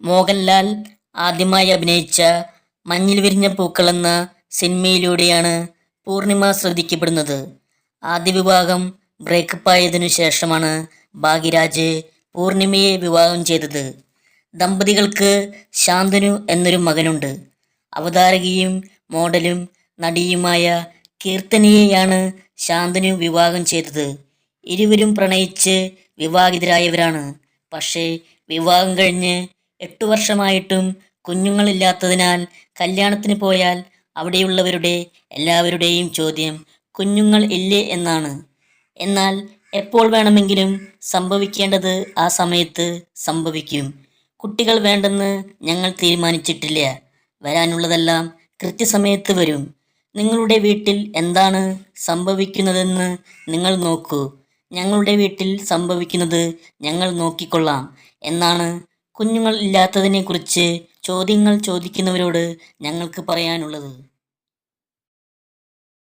മോഹൻലാൽ ആദ്യമായി അഭിനയിച്ച മഞ്ഞിൽ വിരിഞ്ഞ പൂക്കൾ എന്ന സിനിമയിലൂടെയാണ് പൂർണിമ ശ്രദ്ധിക്കപ്പെടുന്നത്. ആദ്യ വിവാഹം ബ്രേക്കപ്പ് ആയതിനു ശേഷമാണ് ഭാഗ്യരാജ് പൂർണിമയെ വിവാഹം ചെയ്തത്. ദമ്പതികൾക്ക് ശാന്തനു എന്നൊരു മകനുണ്ട്. അവതാരകയും മോഡലും നടിയുമായ കീർത്തനയെയാണ് ശാന്തനു വിവാഹം ചെയ്തത്. ഇരുവരും പ്രണയിച്ച് വിവാഹിതരായവരാണ്. പക്ഷേ വിവാഹം കഴിഞ്ഞ് എട്ടു വർഷമായിട്ടും കുഞ്ഞുങ്ങളില്ലാത്തതിനാൽ കല്യാണത്തിന് പോയാൽ അവിടെയുള്ളവരുടെ എല്ലാവരുടെയും ചോദ്യം കുഞ്ഞുങ്ങൾ ഇല്ലേ എന്നാണ്. എന്നാൽ എപ്പോൾ വേണമെങ്കിലും സംഭവിക്കേണ്ടത് ആ സമയത്ത് സംഭവിക്കും. കുട്ടികൾ വേണ്ടെന്ന് ഞങ്ങൾ തീരുമാനിച്ചിട്ടില്ല. വരാനുള്ളതെല്ലാം കൃത്യസമയത്ത് വരും. നിങ്ങളുടെ വീട്ടിൽ എന്താണ് സംഭവിക്കുന്നതെന്ന് നിങ്ങൾ നോക്കൂ. ഞങ്ങളുടെ വീട്ടിൽ സംഭവിക്കുന്നത് ഞങ്ങൾ നോക്കിക്കൊള്ളാം എന്നാണ് കുഞ്ഞുങ്ങൾ ഇല്ലാത്തതിനെക്കുറിച്ച് ചോദ്യങ്ങൾ ചോദിക്കുന്നവരോട് ഞങ്ങൾക്ക് പറയാനുള്ളത്